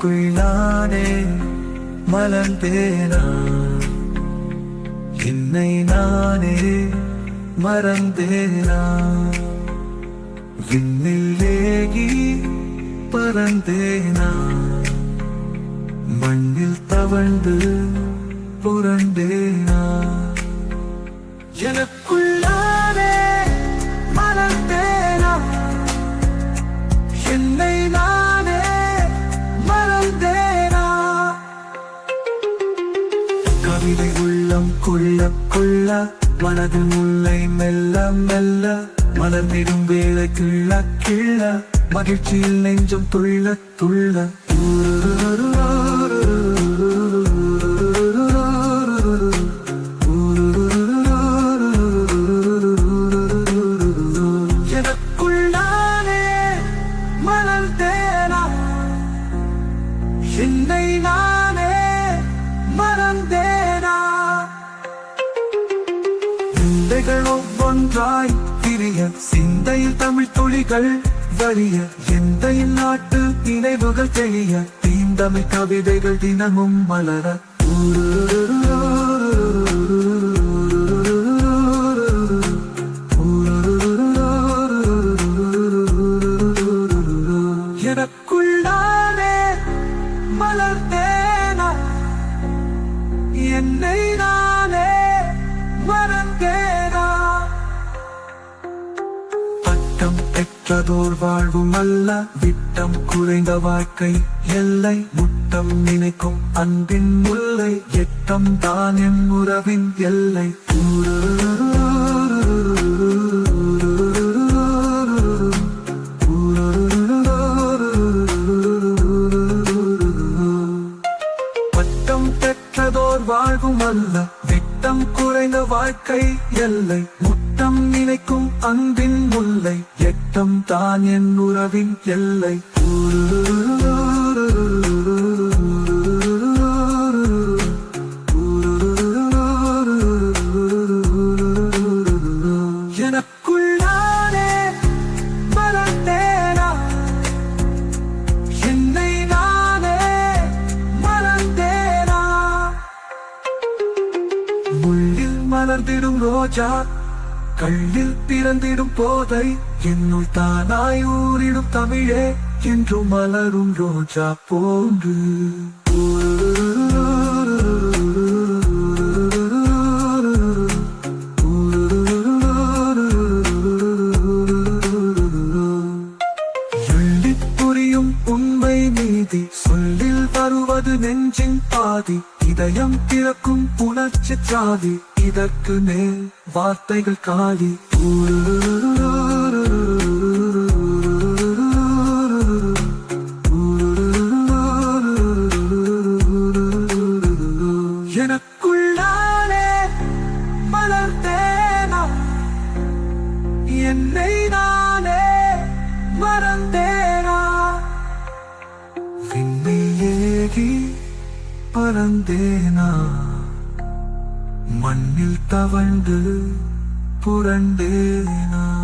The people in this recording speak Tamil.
எனக்குள் நானே மலர்ந்தேனா என்னை நானே மறந்தேனா. விண்ணில் ஏகி பறந்தேனா. மண்ணில் தவழ்ந்து புரண்டேனா. எனக்குள் கொள்ள கொள்ள மனதில் முல்லை மெல்ல மெல்ல மலர் நெடும் வேலை கிள்ள கிள்ள மகிழ்ச்சியில் நெஞ்சம் துள்ள துள்ள. ஒவ்வொன்றாய் பிரிய சிந்தையில் தமிழ் துளிகள் வரிய எந்த நாட்டு நினைவுகள் தெளிய தீந்தமிழ் கவிதைகள் தினமும் மலர எனக்குள் பெற்றதோர் வாழ்வும் அல்ல. விட்டம் குறைந்த வாழ்க்கை எல்லை. முட்டம் நினைக்கும் அன்பின் முல்லை. எட்டம் தான் என் உறவின் எல்லை. பட்டம் பெற்றதோர் வாழ்வும் அல்ல. விட்டம் குறைந்த வாழ்க்கை எல்லை. எட்டம் நினைக்கும் அன்பின் முல்லை எட்டம் தான் என் உறவின் எல்லை. எனக்குள் நானே மலர்ந்திடும் ரோஜா கண்ணில் பிறந்திடும் போதை என்னுள் தானாய் ஊரிடும் தமிழே என்றும் மலரும் ரோஜா போன்று. உணர்ச்சி சாதி இதற்கு மேல் வார்த்தைகள் காலி. எனக்குள் மலர்ந்தேனா என்னை நானே மறந்தேனா விண்ணில் ஏகி பறந்தேனா? மண்ணில் தவழ்ந்து புரண்டேனா?